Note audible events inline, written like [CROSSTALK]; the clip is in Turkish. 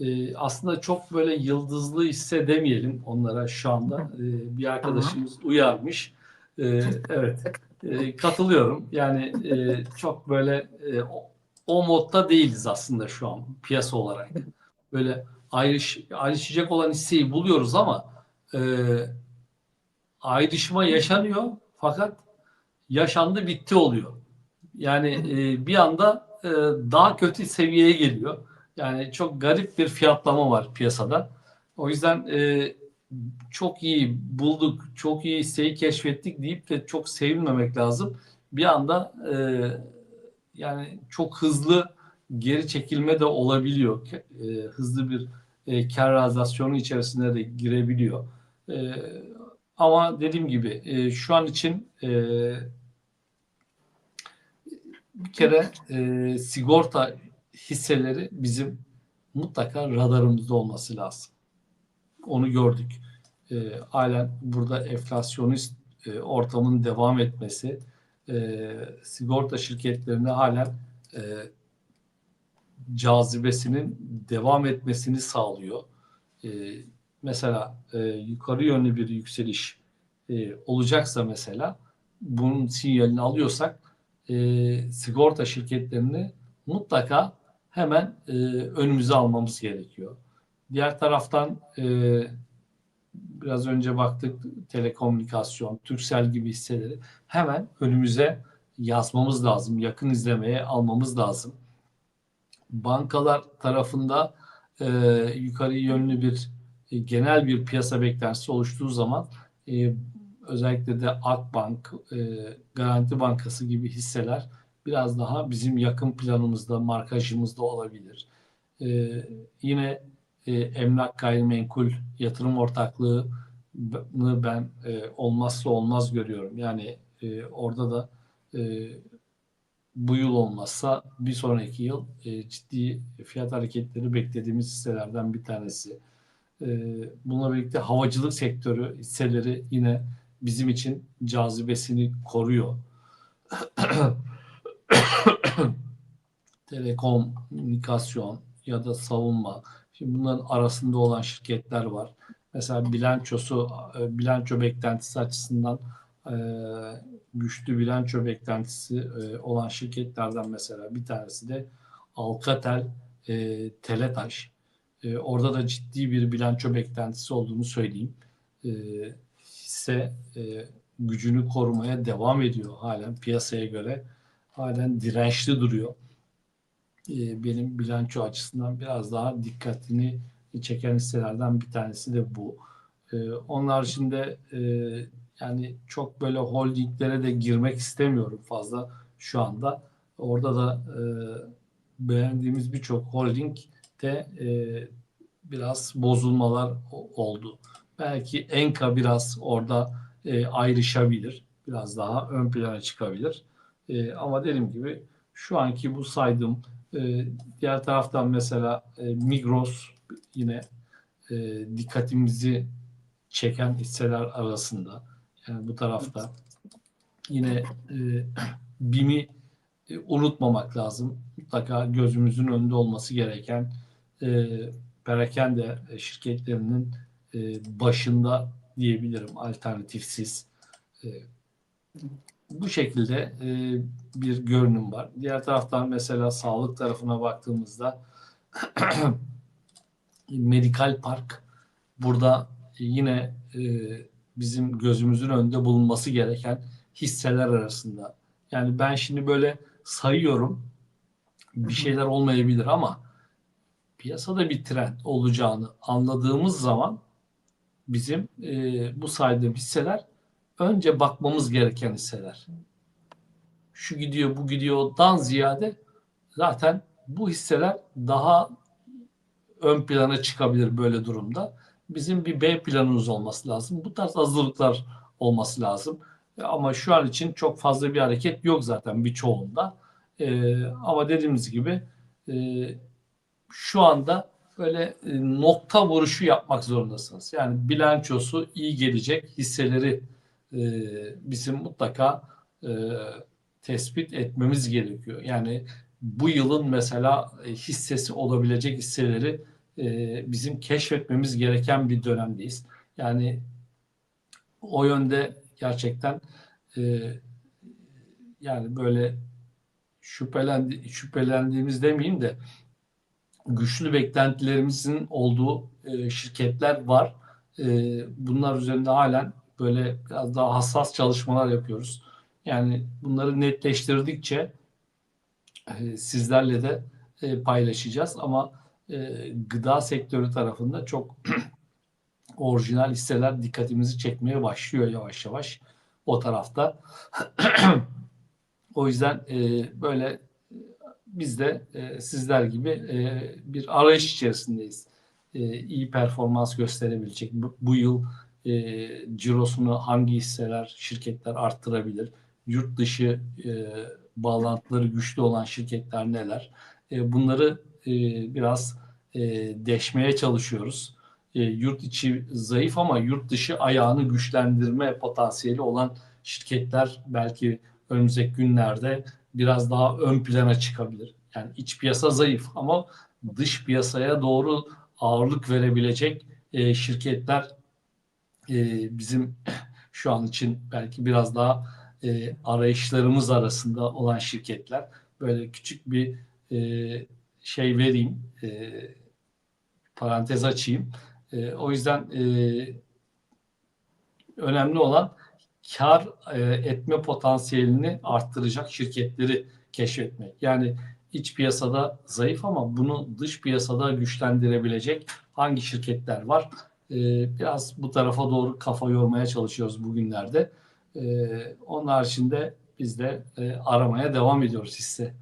e, aslında çok böyle yıldızlı hisse demeyelim onlara şu anda. E, bir arkadaşımız uyarmış. E, evet, e, katılıyorum. Yani e, çok böyle e, o, o modda değiliz aslında şu an piyasa olarak. Böyle ayrış, ayrışacak olan hisseyi buluyoruz ama e, ayrışma yaşanıyor fakat yaşandı bitti oluyor. Yani e, bir anda e, daha kötü seviyeye geliyor. Yani çok garip bir fiyatlama var piyasada. O yüzden e, çok iyi bulduk, çok iyi hisseyi keşfettik deyip de çok sevinmemek lazım. Bir anda e, yani çok hızlı geri çekilme de olabiliyor. E, hızlı bir e, kar realizasyonu içerisine de girebiliyor. E, ama dediğim gibi e, şu an için e, bir kere e, sigorta hisseleri bizim mutlaka radarımızda olması lazım. Onu gördük. E, halen burada enflasyonist e, ortamın devam etmesi e, sigorta şirketlerine halen e, cazibesinin devam etmesini sağlıyor. E, mesela e, yukarı yönlü bir yükseliş e, olacaksa mesela bunun sinyalini alıyorsak e, sigorta şirketlerini mutlaka hemen e, önümüze almamız gerekiyor. Diğer taraftan e, biraz önce baktık telekomünikasyon, Türksel gibi hisseleri hemen önümüze yazmamız lazım. Yakın izlemeye almamız lazım. Bankalar tarafında e, yukarı yönlü bir e, genel bir piyasa beklentisi oluştuğu zaman e, özellikle de Akbank, e, Garanti Bankası gibi hisseler biraz daha bizim yakın planımızda, markajımızda olabilir. E, yine e, emlak gayrimenkul yatırım ortaklığını ben e, olmazsa olmaz görüyorum. Yani e, orada da e, bu yıl olmazsa bir sonraki yıl e, ciddi fiyat hareketleri beklediğimiz hisselerden bir tanesi. E, bununla birlikte havacılık sektörü hisseleri yine bizim için cazibesini koruyor. [CLEARS THROAT] [COUGHS] Telekomünikasyon ya da savunma. Şimdi bunların arasında olan şirketler var. Mesela bilançosu, e, bilanço beklentisi açısından e, güçlü bilanço beklentisi e, olan şirketlerden mesela bir tanesi de Alcatel Teletaş. Orada da ciddi bir bilanço beklentisi olduğunu söyleyeyim. Hisse gücünü korumaya devam ediyor halen piyasaya göre. Halen dirençli duruyor. Benim bilanço açısından biraz daha dikkatini çeken hisselerden bir tanesi de bu. Onun haricinde yani çok böyle holdinglere de girmek istemiyorum fazla şu anda. Orada da beğendiğimiz birçok holding de biraz bozulmalar oldu. Belki Enka biraz orada e, ayrışabilir. Biraz daha ön plana çıkabilir. E, ama dediğim gibi şu anki bu saydığım e, diğer taraftan mesela e, Migros yine e, dikkatimizi çeken hisseler arasında. Yani bu tarafta yine e, [CLEARS THROAT] BİM'i e, unutmamak lazım. Mutlaka gözümüzün önünde olması gereken e, perakende şirketlerinin e, başında diyebilirim alternatifsiz. E, bu şekilde e, bir görünüm var. Diğer taraftan mesela sağlık tarafına baktığımızda [CLEARS THROAT] Medikal Park burada yine e, bizim gözümüzün önünde bulunması gereken hisseler arasında. Yani ben şimdi böyle sayıyorum bir şeyler olmayabilir ama piyasada bir trend olacağını anladığımız zaman bizim e, bu saydığım hisseler önce bakmamız gereken hisseler. Şu gidiyor, bu gidiyordan ziyade zaten bu hisseler daha ön plana çıkabilir böyle durumda. Bizim bir B planımız olması lazım. Bu tarz hazırlıklar olması lazım. E, ama şu an için çok fazla bir hareket yok zaten birçoğunda. Ee, ama dediğimiz gibi e, şu anda böyle e, nokta vuruşu yapmak zorundasınız. Yani bilançosu iyi gelecek hisseleri e, bizim mutlaka e, tespit etmemiz gerekiyor. Yani bu yılın mesela hissesi olabilecek hisseleri e, bizim keşfetmemiz gereken bir dönemdeyiz. Yani o yönde gerçekten e, yani böyle şüphelendi, şüphelendiğimiz demeyeyim de güçlü beklentilerimizin olduğu e, şirketler var. E, bunlar üzerinde halen böyle biraz daha hassas çalışmalar yapıyoruz. Yani bunları netleştirdikçe e, sizlerle de e, paylaşacağız ama e, gıda sektörü tarafında çok [CLEARS THROAT] orijinal hisseler dikkatimizi çekmeye başlıyor yavaş yavaş o tarafta. [CLEARS THROAT] o yüzden e, böyle biz de e, sizler gibi e, bir arayış içerisindeyiz. E, iyi performans gösterebilecek bu, bu yıl e, cirosunu hangi hisseler, şirketler arttırabilir? Yurt dışı e, bağlantıları güçlü olan şirketler neler? E, bunları e, biraz e, deşmeye çalışıyoruz. E, yurt içi zayıf ama yurt dışı ayağını güçlendirme potansiyeli olan şirketler belki önümüzdeki günlerde biraz daha ön plana çıkabilir. Yani iç piyasa zayıf ama dış piyasaya doğru ağırlık verebilecek e, şirketler e, bizim [CLEARS THROAT] şu an için belki biraz daha e, arayışlarımız arasında olan şirketler. Böyle küçük bir e, şey vereyim, e, parantez açayım. E, o yüzden e, önemli olan kar e, etme potansiyelini arttıracak şirketleri keşfetmek. Yani iç piyasada zayıf ama bunu dış piyasada güçlendirebilecek hangi şirketler var? E, biraz bu tarafa doğru kafa yormaya çalışıyoruz bugünlerde. E, onun haricinde biz de e, aramaya devam ediyoruz hisse.